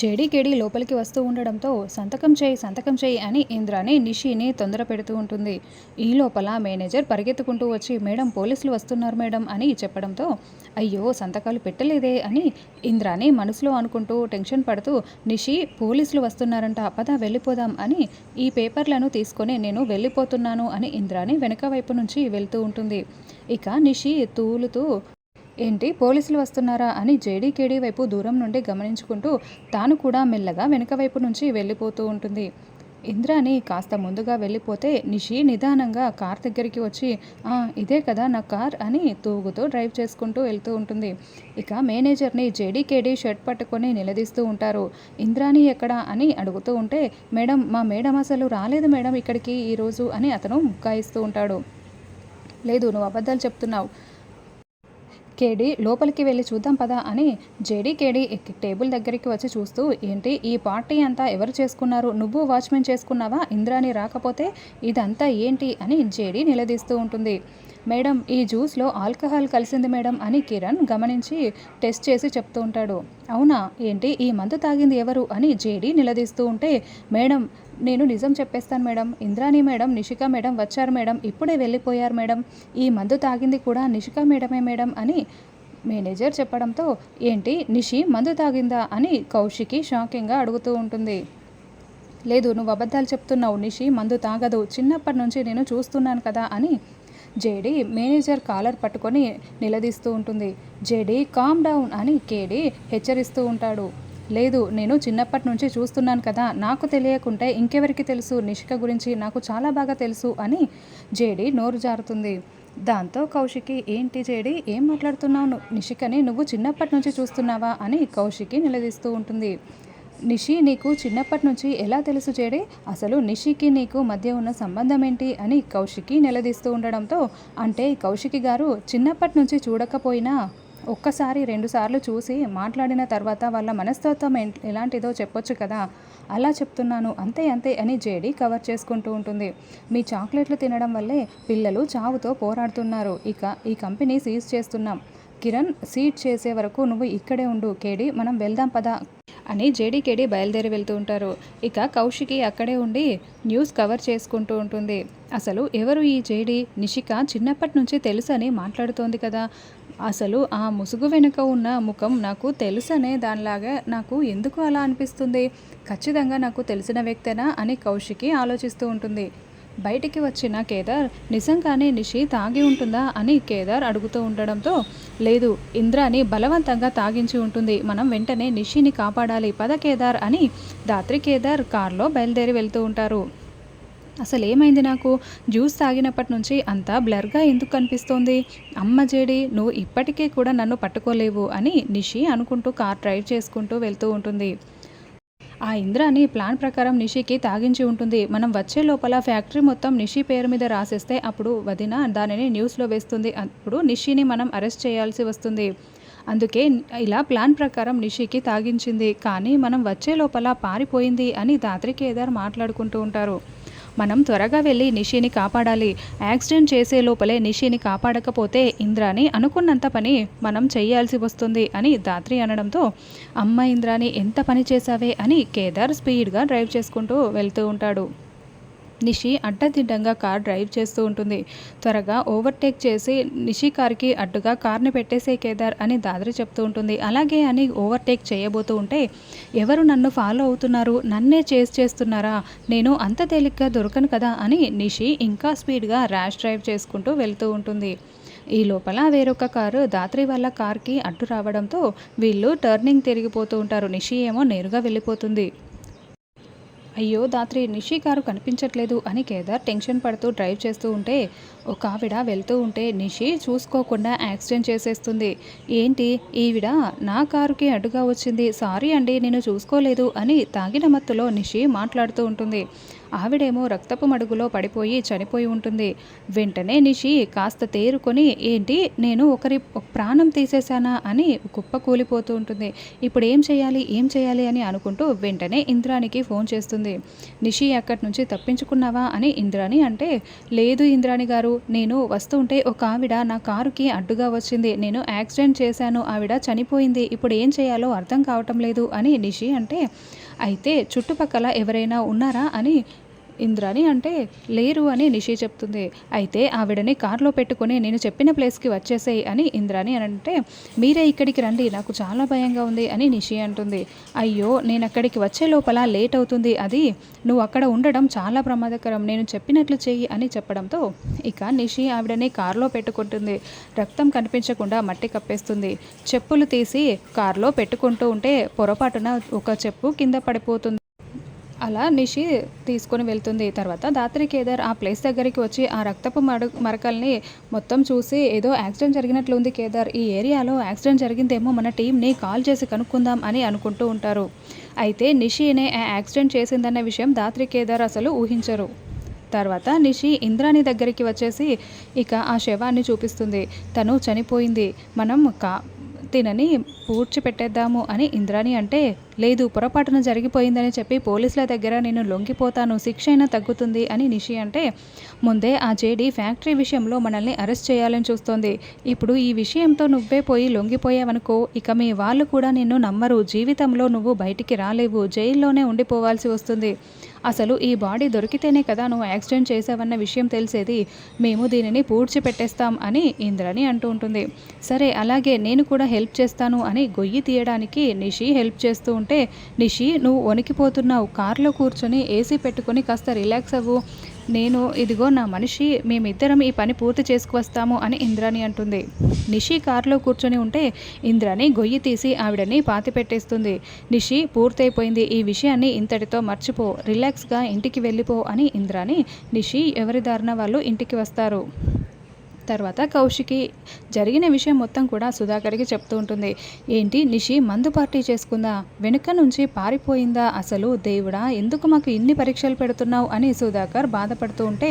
జేడీకేడి లోపలికి వస్తూ ఉండడంతో సంతకం చేయి సంతకం చేయి అని ఇంద్రాని నిషిని తొందర పెడుతూ ఉంటుంది. ఈ లోపల మేనేజర్ పరిగెత్తుకుంటూ వచ్చి మేడం పోలీసులు వస్తున్నారు మేడం అని చెప్పడంతో అయ్యో సంతకాలు పెట్టలేదే అని ఇంద్రాని మనసులో అనుకుంటూ టెన్షన్ పడుతూ నిషి పోలీసులు వస్తున్నారంట పద వెళ్ళిపోదాం అని ఈ పేపర్లను తీసుకొని నేను వెళ్ళిపోతున్నాను అని ఇంద్రాని వెనుక వైపు నుంచి వెళ్తూ ఉంటుంది. ఇక నిషి తూలుతూ ఏంటి పోలీసులు వస్తున్నారా అని జేడీకేడీ వైపు దూరం నుండి గమనించుకుంటూ తాను కూడా మెల్లగా వెనుక వైపు నుంచి వెళ్ళిపోతూ ఉంటుంది. ఇంద్రాని కాస్త ముందుగా వెళ్ళిపోతే నిషి నిదానంగా కార్ దగ్గరికి వచ్చి "ఆ, ఇదే కదా నా కార్ అని తూగుతూ డ్రైవ్ చేసుకుంటూ వెళ్తూ ఉంటుంది. ఇక మేనేజర్ని జేడీకేడీ షర్ట్ పట్టుకొని నిలదీస్తూ ఉంటారు. ఇంద్రాని ఎక్కడా? అని అడుగుతూ ఉంటే మేడం మా మేడం అసలు రాలేదు మేడం ఇక్కడికి ఈరోజు అని అతను ముక్కాయిస్తూ ఉంటాడు. లేదు నువ్వు అబద్ధాలు చెప్తున్నావు. కేడీ లోపలికి వెళ్ళి చూద్దాం పదా అని జేడీ కేడీ టేబుల్ దగ్గరికి వచ్చి చూస్తూ ఏంటి ఈ పార్టీ అంతా ఎవరు చేసుకున్నారు? నువ్వు వాచ్మెన్ చేసుకున్నావా? ఇంద్రాని రాకపోతే ఇదంతా ఏంటి? అని జేడీ నిలదీస్తూ ఉంటుంది. మేడం ఈ జ్యూస్లో ఆల్కహాల్ కలిసింది మేడం అని కిరణ్ గమనించి టెస్ట్ చేసి చెప్తూ ఉంటాడు. అవునా? ఏంటి? ఈ మందు తాగింది ఎవరు? అని జేడీ నిలదీస్తూ ఉంటే మేడం నేను నిజం చెప్పేస్తాను madam. Indrani madam Nishika madam వచ్చారు మేడం. ఇప్పుడే వెళ్ళిపోయారు మేడం. ఈ మందు తాగింది కూడా నిషిక మేడమే మేడం అని మేనేజర్ చెప్పడంతో ఏంటి నిషి మందు తాగిందా అని కౌశికి షాకింగ్గా అడుగుతూ ఉంటుంది. లేదు నువ్వు అబద్ధాలు చెప్తున్నావు. నిషి మందు తాగదు. చిన్నప్పటి నుంచి నేను చూస్తున్నాను కదా అని జేడి మేనేజర్ కాలర్ పట్టుకొని నిలదీస్తూ ఉంటుంది. జేడి కామ్ డౌన్ అని కేడి హెచ్చరిస్తూ ఉంటాడు. లేదు నేను చిన్నప్పటి నుంచి చూస్తున్నాను కదా నాకు తెలియకుంటే ఇంకెవరికి తెలుసు? నిషిక గురించి నాకు చాలా బాగా తెలుసు అని జేడి నోరు జారుతుంది. దాంతో కౌశికి ఏంటి జేడి? ఏం మాట్లాడుతున్నావు నిషికని నువ్వు చిన్నప్పటి నుంచి చూస్తున్నావా అని కౌశికి నిలదీస్తూ ఉంటుంది. నిషి నీకు చిన్నప్పటి నుంచి ఎలా తెలుసు జేడి? అసలు నిషికి నీకు మధ్య ఉన్న సంబంధం ఏంటి? అని కౌశికి నిలదీస్తూ ఉండడంతో అంటే కౌశికి గారు చిన్నప్పటి నుంచి చూడకపోయినా ఒక్కసారి రెండుసార్లు చూసి మాట్లాడిన తర్వాత వాళ్ళ మనస్తత్వం ఎలాంటిదో చెప్పొచ్చు కదా. అలా చెప్తున్నాను అంతే అంతే అని జేడి కవర్ చేసుకుంటూ ఉంటుంది. మీ చాక్లెట్లు తినడం వల్లే పిల్లలు చావుతో పోరాడుతున్నారు. ఇక ఈ కంపెనీ సీజ్ చేస్తున్నాం. కిరణ్ సీట్ చేసే వరకు నువ్వు ఇక్కడే ఉండు కేడి మనం వెళ్దాం పదా అని జేడీకేడి బయలుదేరి వెళ్తూ ఉంటారు. ఇక కౌశికి అక్కడే ఉండి న్యూస్ కవర్ చేసుకుంటూ ఉంటుంది. అసలు ఎవరు ఈ జేడి? నిషిక చిన్నప్పటి నుంచి తెలుసని మాట్లాడుతోంది కదా. అసలు ఆ ముసుగు వెనుక ఉన్న ముఖం నాకు తెలుసనే దానిలాగా నాకు ఎందుకు అలా అనిపిస్తుంది? ఖచ్చితంగా నాకు తెలిసిన వ్యక్తేనా అని కౌశికి ఆలోచిస్తూ ఉంటుంది. బయటికి వచ్చిన కేదార్ నిజంగానే నిషి తాగి ఉంటుందా? అని కేదార్ అడుగుతూ ఉండడంతో లేదు ఇంద్రాని బలవంతంగా తాగించి ఉంటుంది. మనం వెంటనే నిషిని కాపాడాలి. పద కేదార్ అని దాత్రి కేదార్ కార్లో బయలుదేరి వెళ్తూ ఉంటారు. అసలు ఏమైంది నాకు? జ్యూస్ తాగినప్పటి నుంచి అంతా బ్లర్గా ఎందుకు కనిపిస్తోంది? అమ్మ జేడి నువ్వు ఇప్పటికీ కూడా నన్ను పట్టుకోలేవు అని నిషి అనుకుంటూ కార్ డ్రైవ్ చేసుకుంటూ వెళ్తూ ఉంటుంది. ఆ ఇంద్రాని ప్లాన్ ప్రకారం నిషికి తాగించి ఉంటుంది. మనం వచ్చే లోపల ఫ్యాక్టరీ మొత్తం నిషి పేరు మీద రాసేస్తే అప్పుడు వదిన దానిని న్యూస్లో వేస్తుంది. అప్పుడు నిషిని మనం అరెస్ట్ చేయాల్సి వస్తుంది. అందుకే ఇలా ప్లాన్ ప్రకారం నిషికి తాగించింది. కానీ మనం వచ్చే లోపల పారిపోయింది అని దాత్రి కేదార్ మాట్లాడుకుంటూ ఉంటారు. మనం త్వరగా వెళ్ళి నిషిని కాపాడాలి. యాక్సిడెంట్ చేసే లోపలే నిషిని కాపాడకపోతే ఇంద్రాని అనుకున్నంత పని మనం చేయాల్సి వస్తుంది అని దాత్రి అనడంతో అమ్మ ఇంద్రాని ఎంత పని చేశావే? అని కేదార్ స్పీడ్గా డ్రైవ్ చేసుకుంటూ వెళ్తూ ఉంటాడు. నిషి అడ్డదిడ్డంగా కార్ డ్రైవ్ చేస్తూ ఉంటుంది. త్వరగా ఓవర్టేక్ చేసి నిషి కార్కి అడ్డుగా కార్ని పెట్టేసే కేదార్ అని దాదరి చెప్తూ ఉంటుంది. అలాగే అని ఓవర్టేక్ చేయబోతూ ఉంటే ఎవరు నన్ను ఫాలో అవుతున్నారు? నన్నే చేస్ చేస్తున్నారా? నేను అంత తేలిగ్గా దొరకను కదా అని నిషి ఇంకా స్పీడ్గా ర్యాష్ డ్రైవ్ చేసుకుంటూ వెళ్తూ ఉంటుంది. ఈ లోపల వేరొక కారు దాత్రి వల్ల కార్కి అడ్డు రావడంతో వీళ్ళు టర్నింగ్ తిరిగిపోతూ ఉంటారు. నిషి ఏమో నేరుగా వెళ్ళిపోతుంది. అయ్యో దాత్రి నిషి కారు కనిపించట్లేదు అని కేదార్ టెన్షన్ పడుతూ డ్రైవ్ చేస్తూ ఉంటే ఒక ఆవిడ వెళ్తూ ఉంటే నిషి చూసుకోకుండా యాక్సిడెంట్ చేసేస్తుంది. ఏంటి? ఈవిడ నా కారుకి అడ్డుగా వచ్చింది. సారీ అండి నేను చూసుకోలేదు అని తాగిన మత్తులో నిషి మాట్లాడుతూ ఉంటుంది. ఆవిడేమో రక్తపు మడుగులో పడిపోయి చనిపోయి ఉంటుంది. వెంటనే నిషి కాస్త తేరుకొని ఏంటి? నేను ఒకరి ప్రాణం తీసేశానా? అని కుప్ప కూలిపోతూ ఉంటుంది. ఇప్పుడు ఏం చేయాలి? ఏం చేయాలి? అని అనుకుంటూ వెంటనే ఇంద్రానికి ఫోన్ చేస్తుంది. నిషి అక్కడి నుంచి తప్పించుకున్నావా? అని ఇంద్రాని అంటే లేదు ఇంద్రాణి గారు నేను వస్తుంటే ఒక ఆవిడ నా కారుకి అడ్డుగా వచ్చింది. నేను యాక్సిడెంట్ చేశాను. ఆవిడ చనిపోయింది. ఇప్పుడు ఏం చేయాలో అర్థం కావటం లేదు అని నిషి అంటే అయితే చుట్టుపక్కల ఎవరైనా ఉన్నారా? అని ఇంద్రాని అంటే లేరు అని నిషి చెప్తుంది. అయితే ఆవిడని కారులో పెట్టుకొని నేను చెప్పిన ప్లేస్కి వచ్చేసేయి అని ఇంద్రాని అని అంటే మీరే ఇక్కడికి రండి నాకు చాలా భయంగా ఉంది అని నిషి అంటుంది. అయ్యో నేను అక్కడికి వచ్చే లోపల లేట్ అవుతుంది. అది నువ్వు అక్కడ ఉండడం చాలా ప్రమాదకరం. నేను చెప్పినట్లు చెయ్యి అని చెప్పడంతో ఇక నిషి ఆవిడని కారులో పెట్టుకుంటుంది. రక్తం కనిపించకుండా మట్టి కప్పేస్తుంది. చెప్పులు తీసి కారులో పెట్టుకుంటూ ఉంటే పొరపాటున ఒక చెప్పు కింద పడిపోతుంది. అలా నిషి తీసుకొని వెళ్తుంది. తర్వాత దాత్రి కేదార్ ఆ ప్లేస్ దగ్గరికి వచ్చి ఆ రక్తపు మడు మరకల్ని మొత్తం చూసి ఏదో యాక్సిడెంట్ జరిగినట్లు ఉంది కేదార్. ఈ ఏరియాలో యాక్సిడెంట్ జరిగిందేమో మన టీంని కాల్ చేసి కనుక్కుందాం అని అనుకుంటూ ఉంటారు. అయితే నిషినే ఆ యాక్సిడెంట్ చేసిందన్న విషయం దాత్రి కేదార్ అసలు ఊహించరు. తర్వాత నిషి ఇంద్రాణి దగ్గరికి వచ్చేసి ఇక ఆ శవాన్ని చూపిస్తుంది. తను చనిపోయింది. మనం కా తినని పూడ్చి పెట్టేద్దాము అని ఇంద్రాణి అంటే లేదు పొరపాటున జరిగిపోయిందని చెప్పి పోలీసుల దగ్గర నేను లొంగిపోతాను శిక్ష అయినా తగ్గుతుంది అని నిషి అంటే ముందే ఆ జేడీ ఫ్యాక్టరీ విషయంలో మనల్ని అరెస్ట్ చేయాలని చూస్తోంది. ఇప్పుడు ఈ విషయంతో నువ్వే పోయి లొంగిపోయావనుకో ఇక మీ వాళ్ళు కూడా నిన్ను నమ్మరు. జీవితంలో నువ్వు బయటికి రాలేవు జైల్లోనే ఉండిపోవాల్సి వస్తుంది. అసలు ఈ బాడీ దొరికితేనే కదా నువ్వు యాక్సిడెంట్ చేసావన్న విషయం తెలిసేది. మేము దీనిని పూడ్చిపెట్టేస్తాం అని ఇంద్రని అంటూ ఉంటుంది. సరే అలాగే నేను కూడా హెల్ప్ చేస్తాను అని గొయ్యి తీయడానికి నిషి హెల్ప్ చేస్తూ ఉంటే నిషి నువ్వు వణికిపోతున్నావు. కారులో కూర్చొని ఏసీ పెట్టుకొని కాస్త రిలాక్స్ అవ్వు. నేను ఇదిగో నా మనిషి మేమిద్దరం ఈ పని పూర్తి చేసుకువస్తాము అని ఇంద్రాని అంటుంది. నిషి కారులో కూర్చొని ఉంటే ఇంద్రాని గొయ్యి తీసి ఆవిడని పాతి పెట్టేస్తుంది. నిషి పూర్తయిపోయింది. ఈ విషయాన్ని ఇంతటితో మర్చిపో. రిలాక్స్గా ఇంటికి వెళ్ళిపో అని ఇంద్రాణి నిషి ఎవరి దారిన వాళ్ళు ఇంటికి వస్తారు? తర్వాత కౌశికి జరిగిన విషయం మొత్తం కూడా సుధాకర్కి చెప్తూ ఉంటుంది. ఏంటి నిషి మందు పార్టీ చేసుకుందా? వెనుక నుంచి పారిపోయిందా? అసలు దేవుడా ఎందుకు మాకు ఇన్ని పరీక్షలు పెడుతున్నావు? అని సుధాకర్ బాధపడుతూ ఉంటే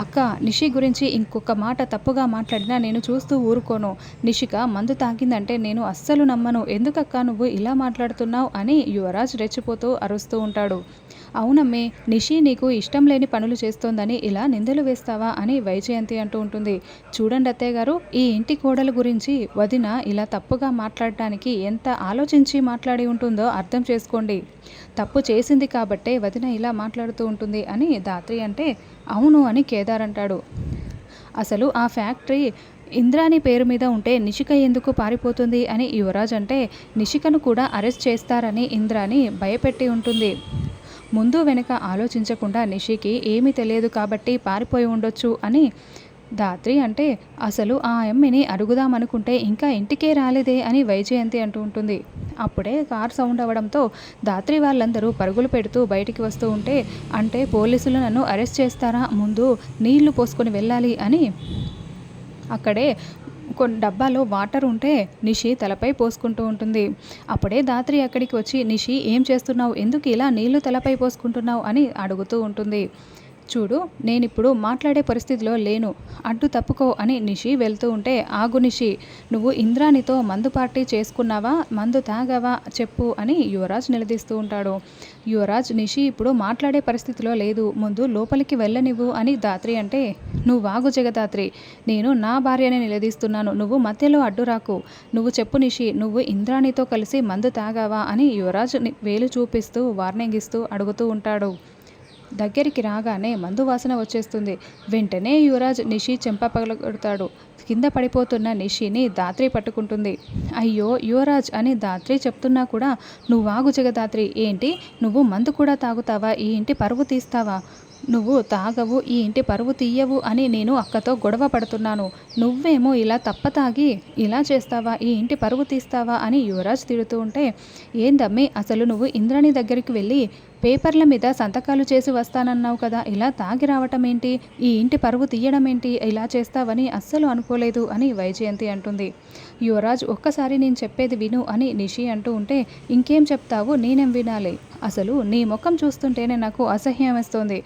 అక్క నిషి గురించి ఇంకొక మాట తప్పుగా మాట్లాడినా నేను చూస్తూ ఊరుకోను. నిషిక మందు తాగిందంటే నేను అస్సలు నమ్మను. ఎందుకక్క నువ్వు ఇలా మాట్లాడుతున్నావు అని యువరాజ్ రెచ్చిపోతూ అరుస్తూ ఉంటాడు. అవునమ్మే నిషి నీకు ఇష్టం లేని పనులు చేస్తోందని ఇలా నిందలు వేస్తావా అని వైజయంతి అంటూ ఉంటుంది. చూడండి అత్తయ్య గారు ఈ ఇంటి కోడల గురించి వదిన ఇలా తప్పుగా మాట్లాడటానికి ఎంత ఆలోచించి మాట్లాడి ఉంటుందో అర్థం చేసుకోండి. తప్పు చేసింది కాబట్టే వదిన ఇలా మాట్లాడుతూ ఉంటుంది అని దాత్రి అంటే అవును అని కేదార్ అంటాడు. అసలు ఆ ఫ్యాక్టరీ ఇంద్రాని పేరు మీద ఉంటే నిషిక ఎందుకు పారిపోతుంది అని యువరాజ్ అంటే నిషికను కూడా అరెస్ట్ చేస్తారని ఇంద్రాని భయపెట్టి ఉంటుంది. ముందు వెనుక ఆలోచించకుండా నిషికి ఏమీ తెలియదు కాబట్టి పారిపోయి ఉండొచ్చు అని దాత్రి అంటే అసలు ఆ అమ్మిని అడుగుదామనుకుంటే ఇంకా ఇంటికే రాలేదే అని వైజయంతి అంటూ ఉంటుంది. అప్పుడే కార్ సౌండ్ అవ్వడంతో దాత్రి వాళ్ళందరూ పరుగులు పెడుతూ బయటికి వస్తూ ఉంటే అంటే పోలీసులు నన్ను అరెస్ట్ చేస్తారా? ముందు నీళ్ళు పోసుకొని వెళ్ళాలి అని. అక్కడే కొన్ని డబ్బాలో వాటర్ ఉంటే నిషి తలపై పోసుకుంటూ ఉంటుంది. అప్పుడే దాత్రి అక్కడికి వచ్చి నిషి ఏం చేస్తున్నావు? ఎందుకు ఇలా నీళ్ళు తలపై పోసుకుంటున్నావు? అని అడుగుతూ ఉంటుంది. చూడు నేనిప్పుడు మాట్లాడే పరిస్థితిలో లేను. అడ్డు తప్పుకో అని నిషి వెళ్తూ ఉంటే ఆగు నిషి నువ్వు ఇంద్రానితో మందు పార్టీ చేసుకున్నావా మందు తాగావా చెప్పు అని యువరాజ్ నిలదీస్తూ ఉంటాడు. యువరాజ్ నిషి ఇప్పుడు మాట్లాడే పరిస్థితిలో లేదు ముందు లోపలికి వెళ్ళనివ్వు అని దాత్రి అంటే నువ్వు వాగు జగదాత్రి నేను నా భార్యని నిలదీస్తున్నాను నువ్వు మధ్యలో అడ్డు రాకు. నువ్వు చెప్పు నిషి నువ్వు ఇంద్రాణితో కలిసి మందు తాగావా అని యువరాజ్ వేలు చూపిస్తూ వార్నింగ్ ఇస్తూ అడుగుతూ ఉంటాడు. దగ్గరికి రాగానే మందు వాసన వచ్చేస్తుంది. వెంటనే యువరాజ్ నిషి చెంప పగలగొడతాడు. కింద పడిపోతున్న నిషిని దాత్రి పట్టుకుంటుంది. అయ్యో యువరాజ్ అని దాత్రి చెప్తున్నా కూడా నువ్వు వాగు జగదాత్రి. ఏంటి? నువ్వు మందు కూడా తాగుతావా? ఈ ఇంటి పరువు తీస్తావా? నువ్వు తాగవు ఈ ఇంటి పరువు తీయవు అని నేను అక్కతో గొడవ పడుతున్నాను. నువ్వేమో ఇలా తప్ప తాగి ఇలా చేస్తావా? ఈ ఇంటి పరువు తీస్తావా? అని యువరాజ్ తిడుతూ ఉంటే ఏందమ్మి అసలు నువ్వు ఇంద్రాణి దగ్గరికి వెళ్ళి పేపర్ల మీద సంతకాలు చేసి వస్తానన్నావు కదా ఇలా తాగి రావటం ఏంటి ఈ ఇంటి పరువు తీయడం ఏంటి ఇలా చేస్తావని అస్సలు అనుకోలేదు అని వైజయంతి అంటుంది. యువరాజ్ ఒక్కసారి నేను చెప్పేది విను అని నిషి అంటూ ఉంటే ఇంకేం చెప్తావు? నేనేం వినాలి? అసలు నీ ముఖం చూస్తుంటేనే నాకు అసహ్యం వేస్తోంది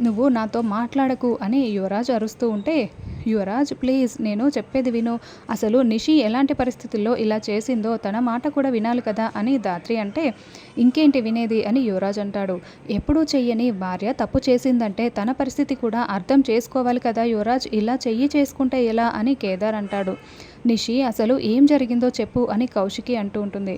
నువ్వు నాతో మాట్లాడకు అని యువరాజ్ అరుస్తూ ఉంటే యువరాజ్ ప్లీజ్ నేను చెప్పేది విను. అసలు నిషి ఎలాంటి పరిస్థితుల్లో ఇలా చేసిందో తన మాట కూడా వినాలి కదా అని దాత్రి అంటే ఇంకేంటి వినేది? అని యువరాజ్ అంటాడు. ఎప్పుడూ చెయ్యని భార్య తప్పు చేసిందంటే తన పరిస్థితి కూడా అర్థం చేసుకోవాలి కదా యువరాజ్? ఇలా చెయ్యి చేసుకుంటే ఎలా? అని కేదార్ అంటాడు. నిషి అసలు ఏం జరిగిందో చెప్పు అని కౌశికి అంటూ ఉంటుంది.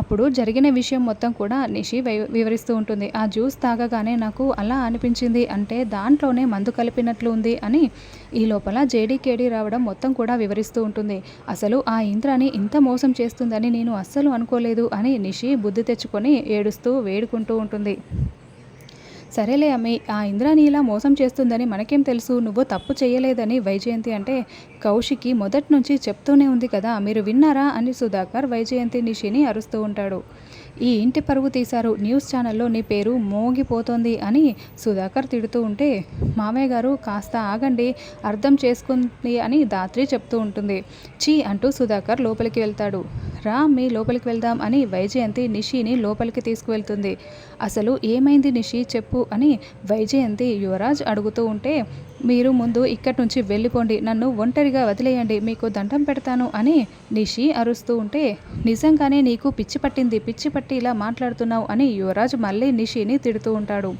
అప్పుడు జరిగిన విషయం మొత్తం కూడా నిషి వివరిస్తూ ఉంటుంది. ఆ జ్యూస్ తాగగానే నాకు అలా అనిపించింది అంటే దాంట్లోనే మందు కలిపినట్లు ఉంది అని ఈ లోపల జేడీకేడి రావడం మొత్తం కూడా వివరిస్తూ ఉంటుంది. అసలు ఆ ఇంద్రాని ఇంత మోసం చేస్తుందని నేను అస్సలు అనుకోలేదు అని నిషి బుద్ధి తెచ్చుకొని ఏడుస్తూ వేడుకుంటూ ఉంటుంది. సరేలే అమ్మి ఆ ఇంద్రాని ఇలా మోసం చేస్తుందని మనకేం తెలుసు నువ్వు తప్పు చేయలేదని వైజయంతి అంటే కౌశికి మొదటి నుంచి చెప్తూనే ఉంది కదా మీరు విన్నారా అని సుధాకర్ వైజయంతి నిషిని అరుస్తూ ఉంటాడు. ఈ ఇంటి పరువు తీశారు. న్యూస్ ఛానల్లో నీ పేరు మోగిపోతోంది అని సుధాకర్ తిడుతూ ఉంటే మామయ్య గారు కాస్త ఆగండి అర్థం చేసుకుంది అని దాత్రి చెప్తూ ఉంటుంది. చీ అంటూ సుధాకర్ లోపలికి వెళ్తాడు. రా మీ లోపలికి వెళ్దాం అని వైజయంతి నిషిని లోపలికి తీసుకువెళ్తుంది. అసలు ఏమైంది నిషి చెప్పు అని వైజయంతి యువరాజ్ అడుగుతూ ఉంటే మీరు ముందు ఇక్కడి నుంచి వెళ్ళిపోండి. నన్ను ఒంటరిగా వదిలేయండి. మీకు దండం పెడతాను అని నిషి అరుస్తూ ఉంటే నిజంగానే నీకు పిచ్చి పట్టింది పిచ్చి పట్టి ఇలా మాట్లాడుతున్నావు అని యువరాజ్ మళ్ళీ నిషిని తిడుతూ ఉంటాడు.